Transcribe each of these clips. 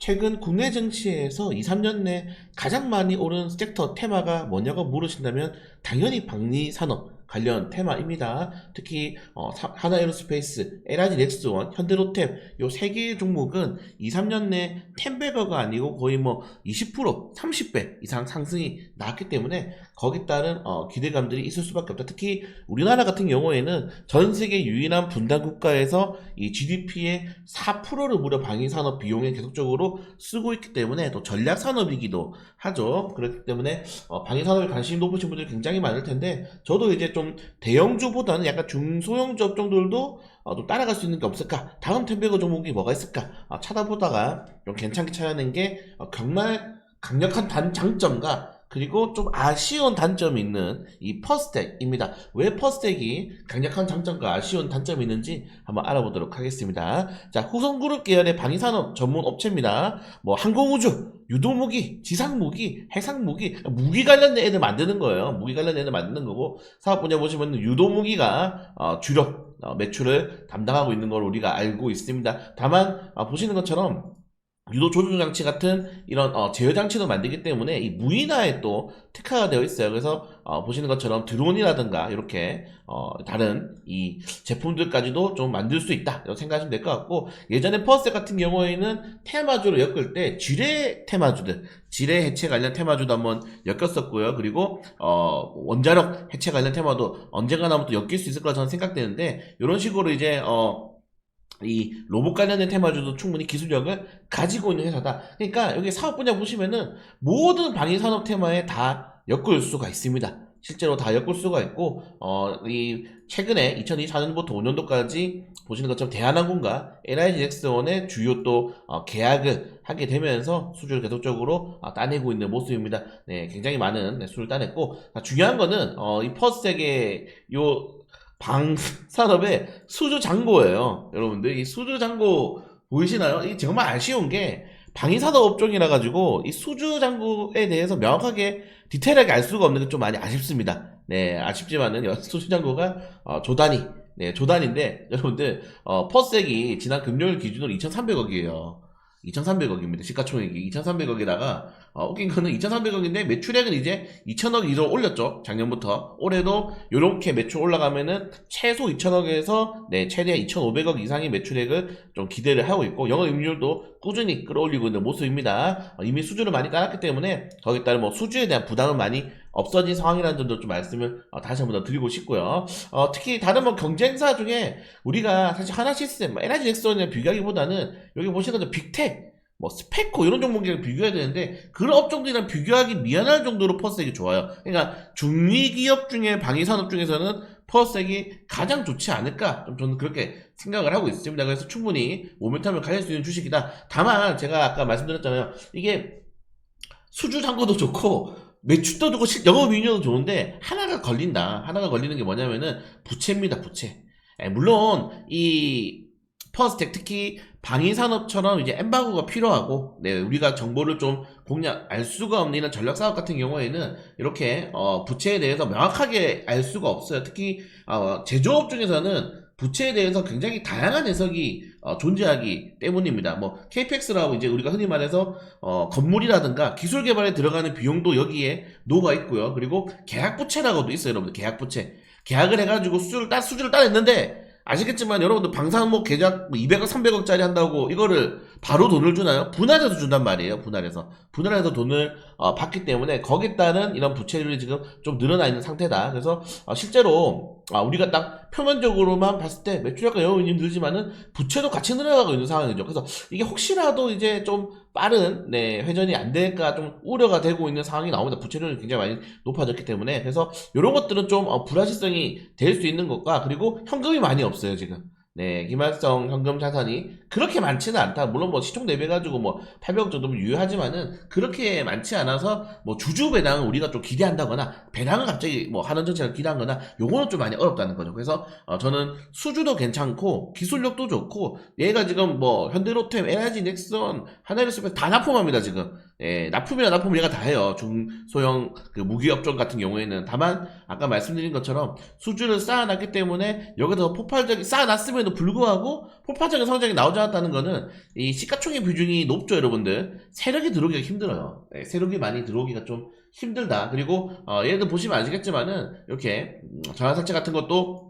최근 국내 증시에서 2, 3년 내 가장 많이 오른 섹터 테마가 뭐냐고 물으신다면 당연히 방리산업 관련 테마입니다. 특히 어, 사- 하나에로스페이스, LIG 넥스원, 현대로템 요 세 개의 종목은 2, 3년 내 10배가가 아니고 거의 뭐 20%, 30배 이상 상승이 나왔기 때문에 거기에 따른 어, 기대감들이 있을 수밖에 없다. 특히 우리나라 같은 경우에는 전 세계 유일한 분단 국가에서 이 GDP의 4%를 무려 방위 산업 비용에 계속적으로 쓰고 있기 때문에 또 전략 산업이기도 하죠. 그렇기 때문에 어, 방위 산업에 관심이 높으신 분들이 굉장히 많을 텐데 저도 이제 좀 대형주보다는 약간 중소형주 업종들도 어, 또 따라갈 수 있는 게 없을까? 다음 텐베거 종목이 뭐가 있을까? 어, 찾아보다가 좀 괜찮게 찾아낸 게 어, 정말 강력한 단 장점과 그리고 좀 아쉬운 단점이 있는 이 퍼스텍입니다. 왜 퍼스텍이 강력한 장점과 아쉬운 단점이 있는지 한번 알아보도록 하겠습니다. 자, 후성그룹 계열의 방위산업 전문 업체입니다. 뭐 항공우주, 유도무기, 지상무기, 해상무기, 무기 관련된 애들 만드는 거예요. 무기 관련된 애들 만드는 거고 사업 분야 보시면 유도무기가 어, 주력 어, 매출을 담당하고 있는 걸 우리가 알고 있습니다. 다만 어, 보시는 것처럼 유도 조준 장치 같은 이런 어, 제어 장치도 만들기 때문에 이 무인화에 또 특화가 되어 있어요. 그래서 어, 보시는 것처럼 드론이라든가 이렇게 어, 다른 이 제품들까지도 좀 만들 수 있다. 이렇게 생각하시면 될 것 같고 예전에 퍼스텍 같은 경우에는 테마주를 엮을 때 지뢰 테마주들, 지뢰 해체 관련 테마주도 한번 엮였었고요. 그리고 어, 원자력 해체 관련 테마도 언젠가 나면 또 엮일 수 있을 거라 저는 생각되는데 이런 식으로 이제 어, 이 로봇 관련된 테마주도 충분히 기술력을 가지고 있는 회사다. 그러니까 여기 사업 분야 보시면은 모든 방위 산업 테마에 다 엮을 수가 있습니다. 실제로 다 엮을 수가 있고 어 이 최근에 2024년부터 5년도까지 보시는 것처럼 대한항공과 LIG 넥스원의 주요 또 어, 계약을 하게 되면서 수주를 계속적으로 어, 따내고 있는 모습입니다. 네, 굉장히 많은 네, 수를 따냈고 자, 중요한 거는 어, 이 퍼스텍의 요 방 산업의 수주 잔고예요. 여러분들 이 수주 잔고 보이시나요? 이 정말 아쉬운 게 방위산업 업종이라 가지고 이 수주 잔고에 대해서 명확하게 디테일하게 알 수가 없는 게 좀 많이 아쉽습니다. 네, 아쉽지만은 여- 수주 잔고가 어, 조단위 네, 조단인데 여러분들 어, 퍼스액이 지난 금요일 기준으로 2,300억이에요. 2,300억입니다. 시가총액이 2,300억에다가 어, 웃긴 거는 2,300억인데 매출액은 이제 2,000억 이상 올렸죠. 작년부터. 올해도 이렇게 매출 올라가면은 최소 2,000억에서 네, 최대 2,500억 이상의 매출액을 좀 기대를 하고 있고 영업이익률도 꾸준히 끌어올리고 있는 모습입니다. 어, 이미 수주를 많이 깔았기 때문에 거기에 따른 뭐 수주에 대한 부담은 많이 없어진 상황이라는 점도 좀 말씀을 어, 다시 한번 더 드리고 싶고요. 어, 특히 다른 뭐 경쟁사 중에 우리가 사실 하나 시스템, 뭐 에너지 넥슨이랑 비교하기보다는 여기 보시는 빅텍, 뭐 스페코 이런 종목이랑 비교해야 되는데 그런 업종들이랑 비교하기 미안할 정도로 퍼스텍이 좋아요. 그러니까 중위 기업 중에 방위 산업 중에서는 퍼스텍이 가장 좋지 않을까 좀 저는 그렇게 생각을 하고 있습니다. 그래서 충분히 모멘텀을 가질 수 있는 주식이다. 다만 제가 아까 말씀드렸잖아요. 이게 수주 잔고도 좋고 매출도 좋고 실- 영업 이익률도 좋은데 하나가 걸린다. 하나가 걸리는 게 뭐냐면은 부채입니다. 부채. 예, 물론 이 퍼스텍 특히 방위산업처럼 이제 엠바고가 필요하고 네, 우리가 정보를 좀 공략 알 수가 없는 이런 전략 사업 같은 경우에는 이렇게 어, 부채에 대해서 명확하게 알 수가 없어요. 특히 어, 제조업 중에서는 부채에 대해서 굉장히 다양한 해석이 어, 존재하기 때문입니다. 뭐 KPX라고 이제 우리가 흔히 말해서 어, 건물이라든가 기술 개발에 들어가는 비용도 여기에 녹아 있고요. 그리고 계약 부채라고도 있어요, 여러분들. 계약 부채. 계약을 해가지고 수주를 따 수주를 따냈는데 아시겠지만 여러분들 방산목 뭐 200억, 300억짜리 한다고 이거를 바로 돈을 주나요? 분할해서 준단 말이에요. 분할해서 분할해서 돈을 어, 받기 때문에 거기에 따른 이런 부채율이 지금 좀 늘어나 있는 상태다. 그래서 어, 실제로 아, 우리가 딱 표면적으로만 봤을 때 매출액과 영업이익 늘지만은 부채도 같이 늘어나고 있는 상황이죠. 그래서 이게 혹시라도 이제 좀 빠른 네, 회전이 안 될까 좀 우려가 되고 있는 상황이 나옵니다. 부채율이 굉장히 많이 높아졌기 때문에 그래서 이런 것들은 좀 어, 불확실성이 될 수 있는 것과 그리고 현금이 많이 없어요 지금. 네, 기말성 현금 자산이 그렇게 많지는 않다. 물론 뭐 시총 대비 가지고 뭐 800억 정도면 유효하지만은 그렇게 많지 않아서 뭐 주주 배당을 우리가 좀 기대한다거나 배당을 갑자기 뭐 하는 정책을 기대한거나 요거는 좀 많이 어렵다는 거죠. 그래서 어, 저는 수주도 괜찮고 기술력도 좋고 얘가 지금 뭐 현대로템, LIG 넥슨, 하나이로스페 다 납품합니다 지금. 예, 납품이나 납품 얘가 다 해요. 중소형 그 무기 업종 같은 경우에는 다만 아까 말씀드린 것처럼 수주를 쌓아놨기 때문에 여기서 폭발적인 쌓아놨음에도 불구하고 폭발적인 성장이 나오지 않았다는 거는 이 시가총액 비중이 높죠, 여러분들. 세력이 들어오기가 힘들어요. 예, 세력이 많이 들어오기가 좀 힘들다. 그리고 어, 얘들 보시면 아시겠지만은 이렇게 음, 전환사채 같은 것도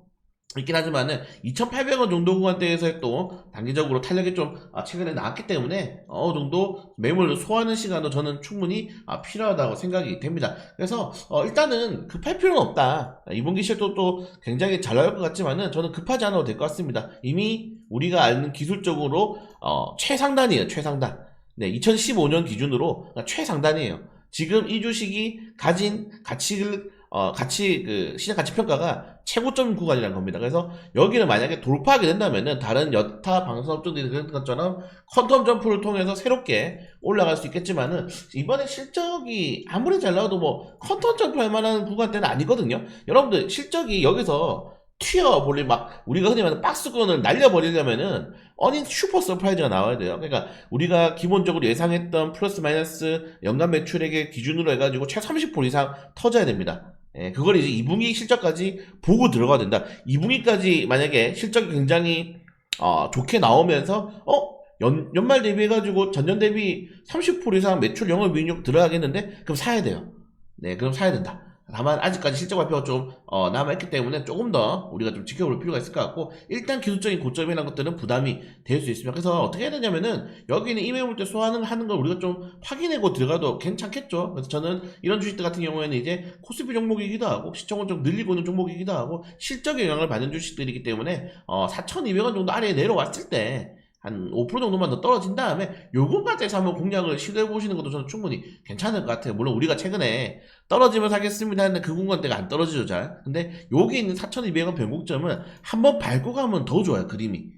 있긴 하지만은 2,800원 정도 구간대에서 또 단기적으로 탄력이 좀 아, 최근에 나왔기 때문에 어느 정도 매물을 소화하는 시간도 저는 충분히 아, 필요하다고 생각이 됩니다. 그래서 어, 일단은 급할 필요는 없다. 이분기 시에도 또 굉장히 잘 나올 것 같지만은 저는 급하지 않아도 될 것 같습니다. 이미 우리가 아는 기술적으로 어, 최상단이에요. 최상단. 네, 2015년 기준으로 최상단이에요. 지금 이 주식이 가진 가치를 어, 가치, 그, 시장 가치 평가가 최고점 구간이라는 겁니다. 그래서 여기는 만약에 돌파하게 된다면은 다른 여타 방송업종들이 그런 것처럼 컨텀 점프를 통해서 새롭게 올라갈 수 있겠지만은 이번에 실적이 아무리 잘 나와도 뭐 컨텀 점프 할 만한 구간대는 아니거든요. 여러분들 실적이 여기서 튀어버리 막 우리가 흔히 말하는 박스권을 날려버리려면은 어닝 슈퍼 서프라이즈가 나와야 돼요. 그러니까 우리가 기본적으로 예상했던 플러스 마이너스 연간 매출액의 기준으로 해가지고 최 30% 이상 터져야 됩니다. 예, 그걸 이제 2분기 실적까지 보고 들어가야 된다. 2분기까지 만약에 실적이 굉장히 어, 좋게 나오면서 어 연, 연말 대비해가지고 전년 대비 30% 이상 매출 영업이익 들어가겠는데 그럼 사야 돼요. 네, 그럼 사야 된다. 다만 아직까지 실적 발표가 좀 어, 남아있기 때문에 조금 더 우리가 좀 지켜볼 필요가 있을 것 같고 일단 기술적인 고점이라는 것들은 부담이 될 수 있습니다. 그래서 어떻게 해야 되냐면은 여기는 이메일 때 소화하는 하는 걸 우리가 좀 확인하고 들어가도 괜찮겠죠. 그래서 저는 이런 주식들 같은 경우에는 이제 코스피 종목이기도 하고 시청을 좀 늘리고 있는 종목이기도 하고 실적에 영향을 받는 주식들이기 때문에 어, 4,200원 정도 아래에 내려왔을 때 한 5% 정도만 더 떨어진 다음에 요금까지 한번 공략을 시도해 보시는 것도 저는 충분히 괜찮을 것 같아요. 물론 우리가 최근에 떨어지면 사겠습니다 했는데 그 공간대가 안 떨어지죠 잘. 근데 여기 있는 4,200원 변곡점은 한번 밟고 가면 더 좋아요 그림이.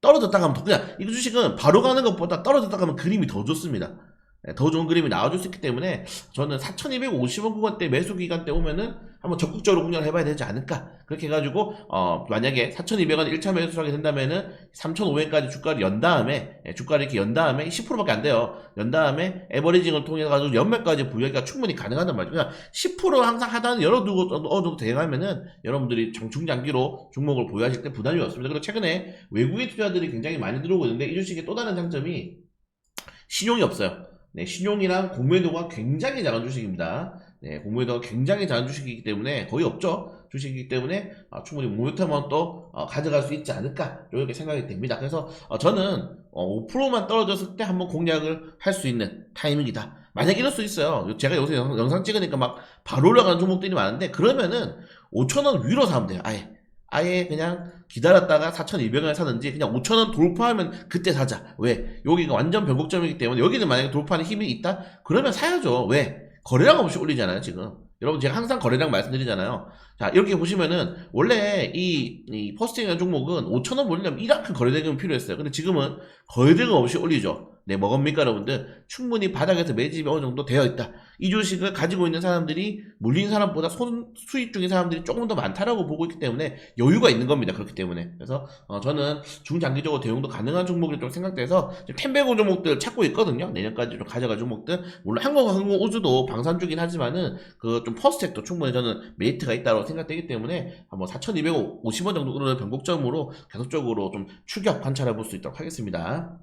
떨어졌다 가면 더 그냥 이 주식은 바로 가는 것보다 떨어졌다 가면 그림이 더 좋습니다. 예, 더 좋은 그림이 나와줄 수 있기 때문에 저는 4,250원 구간대 매수 기간 때 오면은 한번 적극적으로 공략을 해봐야 되지 않을까? 그렇게 해가지고 어 만약에 4,200원 1차 매수를 하게 된다면은 3,500원까지 주가를 연 다음에 예, 주가를 이렇게 연 다음에 10%밖에 안 돼요. 연 다음에 에버리징을 통해 가지고 연말까지 부여기가 충분히 가능하단 말이죠. 그냥 10% 항상 하다는 열어두고 어느 정도 대응하면은 여러분들이 장중장기로 종목을 보유하실 때 부담이 없습니다. 그리고 최근에 외국인 투자들이 굉장히 많이 들어오고 있는데 이 주식의 또 다른 장점이 신용이 없어요 네, 신용이랑 공매도가 굉장히 작은 주식입니다. 네, 공매도가 굉장히 작은 주식이기 때문에 거의 없죠. 주식이기 때문에 어, 충분히 모멘텀은 또 어, 가져갈 수 있지 않을까 이렇게 생각이 됩니다. 그래서 어, 저는 5%만 떨어졌을 때 한번 공략을 할 수 있는 타이밍이다. 만약 이럴 수 있어요. 제가 요새 영, 영상 찍으니까 막 바로 올라가는 종목들이 많은데 그러면은 5천원 위로 사면 돼요. 아예. 아예 그냥 기다렸다가 4,200원에 사든지 그냥 5,000원 돌파하면 그때 사자. 왜? 여기가 완전 변곡점이기 때문에 여기는 만약에 돌파하는 힘이 있다? 그러면 사야죠. 왜? 거래량 없이 올리잖아요, 지금. 여러분 제가 항상 거래량 말씀드리잖아요. 자, 이렇게 보시면은 원래 이, 이 포스팅이라는 종목은 5,000원 올리려면 이만큼 거래대금이 필요했어요. 근데 지금은 거래대금 없이 올리죠. 네, 뭐 겁니까, 여러분들? 충분히 바닥에서 매집이 어느 정도 되어 있다. 이 주식을 가지고 있는 사람들이 물린 사람보다 손 수익 중인 사람들이 조금 더 많다라고 보고 있기 때문에 여유가 있는 겁니다. 그렇기 때문에. 그래서 어, 저는 중장기적으로 대응도 가능한 종목이 좀 생각돼서 지금 텐베고 종목들 찾고 있거든요. 내년까지 좀 가져갈 종목들. 물론 한국항공 우주도 방산 중긴 하지만은 그 좀 퍼스텍도 충분히 저는 메리트가 있다고 생각되기 때문에 한번 4,250원 정도 오르는 변곡점으로 계속적으로 좀 추격 관찰해 볼 수 있도록 하겠습니다.